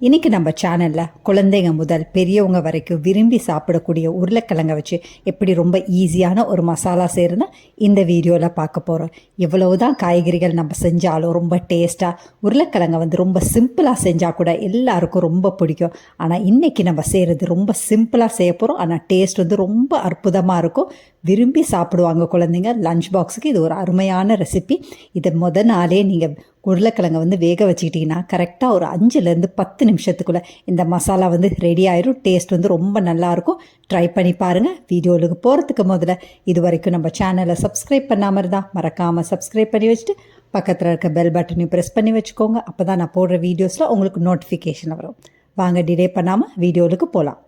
இன்னைக்கு நம்ம சேனலில் குழந்தைங்க முதல் பெரியவங்க வரைக்கும் விரும்பி சாப்பிடக்கூடிய உருளைக்கிழங்க வச்சு எப்படி ரொம்ப ஈஸியான ஒரு மசாலா செய்யறதுனா இந்த வீடியோவில் பார்க்க போகிறோம் எவ்வளவுதான் காய்கறிகள் நம்ம செஞ்சாலும் ரொம்ப டேஸ்ட்டாக உருளைக்கிழங்க வந்து ரொம்ப சிம்பிளாக செஞ்சால் கூட எல்லாருக்கும் ரொம்ப பிடிக்கும். ஆனால் இன்றைக்கி நம்ம செய்கிறது ரொம்ப சிம்பிளாக செய்ய போகிறோம் ஆனால் டேஸ்ட் வந்து ரொம்ப அற்புதமாக இருக்கும். விரும்பி சாப்பிடுவாங்க குழந்தைங்க. லஞ்ச் பாக்ஸுக்கு இது ஒரு அருமையான ரெசிபி இதை முத நாளே நீங்கள் உருளைக்கிழங்கை வந்து வேக வச்சுக்கிட்டிங்கன்னா கரெக்டாக ஒரு அஞ்சுலேருந்து பத்து நிமிஷத்துக்குள்ளே இந்த மசாலா வந்து ரெடி ஆயிரும். டேஸ்ட் வந்து ரொம்ப நல்லாயிருக்கும். ட்ரை பண்ணி பாருங்கள் வீடியோவுக்கு போகிறதுக்கு முதல்ல இது வரைக்கும் நம்ம சேனலை சப்ஸ்கிரைப் பண்ணாமல் இருந்தால் மறக்காமல் சப்ஸ்கிரைப் பண்ணி வச்சுட்டு பக்கத்தில் இருக்க பெல் பட்டனையும் ப்ரெஸ் பண்ணி வச்சுக்கோங்க. அப்போ தான் நான் போடுற வீடியோஸில் உங்களுக்கு நோட்டிஃபிகேஷன் வரும். வாங்க டிலே பண்ணாமல் வீடியோவுக்கு போகலாம்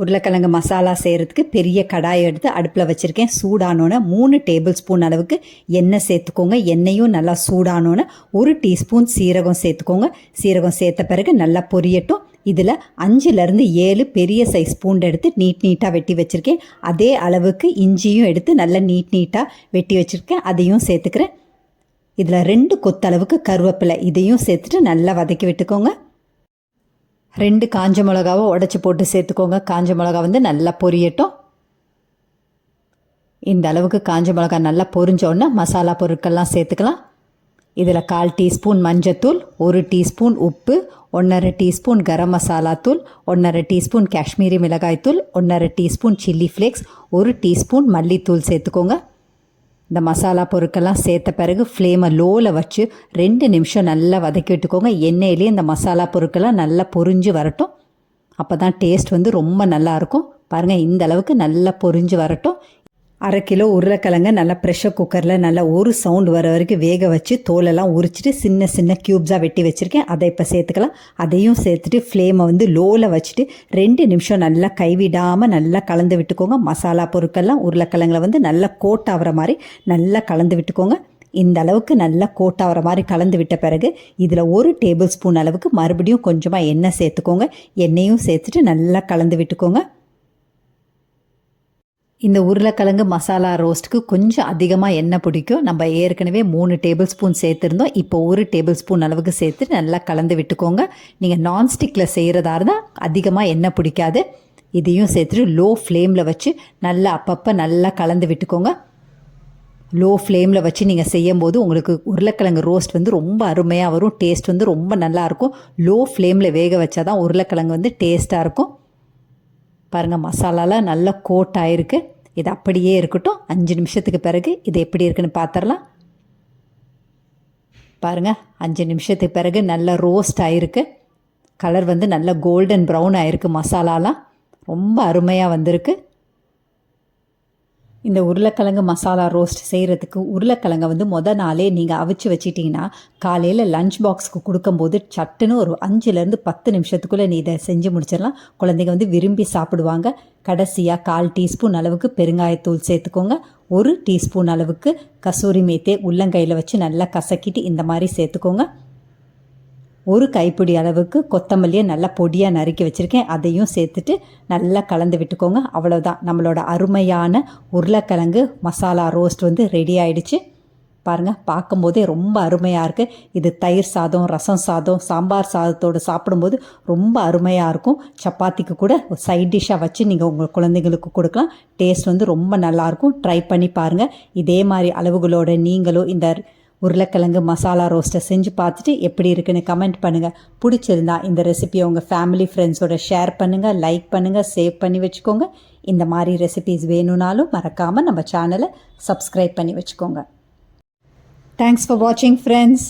உருளைக்கிழங்கு மசாலா செய்கிறதுக்கு பெரிய கடாய் எடுத்து அடுப்பில் வச்சுருக்கேன். சூடானோன்னே மூணு டேபிள் ஸ்பூன் அளவுக்கு எண்ணெய் சேர்த்துக்கோங்க. எண்ணெயும் நல்லா சூடானோன்னே ஒரு டீஸ்பூன் சீரகம் சேர்த்துக்கோங்க. சீரகம் சேர்த்த பிறகு நல்லா பொரியட்டும். இதில் அஞ்சுலேருந்து ஏழு பெரிய சைஸ் பூண்டு எடுத்து நீட் நீட்டாக வெட்டி வச்சுருக்கேன். அதே அளவுக்கு இஞ்சியும் எடுத்து நல்லா நீட் நீட்டாக வெட்டி வச்சுருக்கேன். அதையும் சேர்த்துக்கிறேன். இதில் ரெண்டு கொத்தளவுக்கு கருவேப்பிலை இதையும் சேர்த்துட்டு நல்லா வதக்கி விட்டுக்கோங்க. ரெண்டு காஞ்ச மிளகாவை உடச்சி போட்டு சேர்த்துக்கோங்க. காஞ்ச மிளகா வந்து நல்லா பொரியட்டும். இந்த அளவுக்கு காஞ்ச மிளகா நல்லா பொரிஞ்சோடனே மசாலா பொருட்கள்லாம் சேர்த்துக்கலாம். இதில் கால் டீஸ்பூன் மஞ்சத்தூள் ஒரு டீஸ்பூன் உப்பு ஒன்றரை டீஸ்பூன் கரம் மசாலா தூள் ஒன்றரை டீஸ்பூன் காஷ்மீரி மிளகாய் தூள் ஒன்றரை டீஸ்பூன் சில்லி ஃப்ளேக்ஸ் ஒரு டீஸ்பூன் மல்லித்தூள் சேர்த்துக்கோங்க. இந்த மசாலா பொருட்கள்லாம் சேர்த்த பிறகு ஃப்ளேமை லோவில் வச்சு ரெண்டு நிமிஷம் நல்லா வதக்கி விட்டுக்கோங்க எண்ணெயிலே இந்த மசாலா பொருட்கள்லாம் நல்லா பொரிஞ்சு வரட்டும். அப்போ தான் டேஸ்ட் வந்து ரொம்ப நல்லாயிருக்கும் பாருங்கள் இந்த அளவுக்கு நல்லா பொரிஞ்சு வரட்டும். அரை கிலோ உருளைக்கிழங்க நல்லா ப்ரெஷர் குக்கரில் நல்லா ஒரு சவுண்ட் வர வரைக்கும் வேக வச்சு தோலெல்லாம் உரிச்சிட்டு சின்ன சின்ன க்யூப்ஸாக வெட்டி வச்சுருக்கேன். அதை இப்போ சேர்த்துக்கலாம். அதையும் சேர்த்துட்டு ஃப்ளேமை வந்து லோவில் வச்சுட்டு ரெண்டு நிமிஷம் நல்லா கைவிடாமல் நல்லா கலந்து விட்டுக்கோங்க. மசாலா பொருட்கள்லாம் உருளைக்கிழங்குல வந்து நல்லா கோட் ஆகிற மாதிரி நல்லா கலந்து விட்டுக்கோங்க. இந்த அளவுக்கு நல்லா கோட்டாகிற மாதிரி கலந்து விட்ட பிறகு இதில் ஒரு டேபிள் ஸ்பூன் அளவுக்கு மறுபடியும் கொஞ்சமாக எண்ணெய் சேர்த்துக்கோங்க. எண்ணெயும் சேர்த்துட்டு நல்லா கலந்து விட்டுக்கோங்க. இந்த உருளைக்கிழங்கு மசாலா ரோஸ்ட்டுக்கு கொஞ்சம் அதிகமாக எண்ணெய் பிடிக்கும். நம்ம ஏற்கனவே மூணு டேபிள் ஸ்பூன் சேர்த்துருந்தோம். இப்போ ஒரு டேபிள் ஸ்பூன் அளவுக்கு சேர்த்து நல்லா கலந்து விட்டுக்கோங்க. நீங்கள் நான்ஸ்டிக்கில் செய்கிறதா இருந்தால் அதிகமாக எண்ணெய் பிடிக்காது. இதையும் சேர்த்துட்டு லோ ஃப்ளேமில் வச்சு நல்லா அப்பப்போ நல்லா கலந்து விட்டுக்கோங்க. லோ ஃப்ளேமில் வச்சு நீங்கள் செய்யும் போது உங்களுக்கு உருளைக்கிழங்கு ரோஸ்ட் வந்து ரொம்ப அருமையாக வரும். டேஸ்ட் வந்து ரொம்ப நல்லாயிருக்கும் லோ ஃப்ளேமில் வேக வச்சா தான் உருளைக்கிழங்கு வந்து டேஸ்ட்டாக இருக்கும். பாருங்கள் மசாலாலாம் நல்லா கோட் ஆகிருக்கு இது அப்படியே இருக்கட்டும். அஞ்சு நிமிஷத்துக்கு பிறகு இது எப்படி இருக்குன்னு பார்த்துடலாம் பாருங்கள் அஞ்சு நிமிஷத்துக்கு பிறகு நல்லா ரோஸ்ட் ஆகிருக்கு கலர் வந்து நல்லா கோல்டன் ப்ரௌன் ஆகிருக்கு மசாலாலாம். ரொம்ப அருமையாக வந்திருக்கு. இந்த உருளைக்கிழங்கு மசாலா ரோஸ்ட் செய்கிறதுக்கு உருளைக்கிழங்கை வந்து மொதல் நாளே நீங்கள் அவிச்சு வச்சிட்டிங்கன்னா காலையில் லஞ்ச் பாக்ஸுக்கு கொடுக்கும்போது சட்டுன்னு ஒரு அஞ்சுலேருந்து பத்து நிமிஷத்துக்குள்ளே நீ இதை செஞ்சு முடிச்சிடலாம். குழந்தைங்க வந்து விரும்பி சாப்பிடுவாங்க. கடைசியாக கால் டீஸ்பூன் அளவுக்கு பெருங்காயத்தூள் சேர்த்துக்கோங்க. ஒரு டீஸ்பூன் அளவுக்கு கசூரி மேத்தே உள்ளங்கையில் வச்சு நல்லா கசக்கிட்டு இந்த மாதிரி சேர்த்துக்கோங்க. ஒரு கைப்பிடி அளவுக்கு கொத்தமல்லியை நல்லா பொடியாக நறுக்கி வச்சுருக்கேன். அதையும் சேர்த்துட்டு நல்லா கலந்து விட்டுக்கோங்க. அவ்வளோதான் நம்மளோட அருமையான உருளைக்கிழங்கு மசாலா ரோஸ்ட் வந்து ரெடி ஆயிடுச்சு. பாருங்கள் பார்க்கும்போதே ரொம்ப அருமையாக இருக்குது இது தயிர் சாதம் ரசம் சாதம் சாம்பார் சாதத்தோடு சாப்பிடும்போது ரொம்ப அருமையாக இருக்கும். சப்பாத்திக்கு கூட சைட் டிஷ்ஷாக வச்சு நீங்கள் உங்கள் குழந்தைங்களுக்கு கொடுக்கலாம். டேஸ்ட் வந்து ரொம்ப நல்லாயிருக்கும் ட்ரை பண்ணி பாருங்கள் இதே மாதிரி அளவுகளோட நீங்களும் இந்த உருளைக்கிழங்கு மசாலா ரோஸ்ட்டை செஞ்சு பார்த்துட்டு எப்படி இருக்குன்னு கமெண்ட் பண்ணுங்கள் பிடிச்சிருந்தா இந்த ரெசிபியை உங்கள் ஃபேமிலி ஃப்ரெண்ட்ஸோட ஷேர் பண்ணுங்கள் லைக் பண்ணுங்கள் சேவ் பண்ணி வச்சுக்கோங்க. இந்த மாதிரி ரெசிபிஸ் வேணும்னாலும் மறக்காமல் நம்ம சேனலை சப்ஸ்கிரைப் பண்ணி வச்சுக்கோங்க. தேங்க்ஸ் ஃபார் வாட்சிங் ஃப்ரெண்ட்ஸ்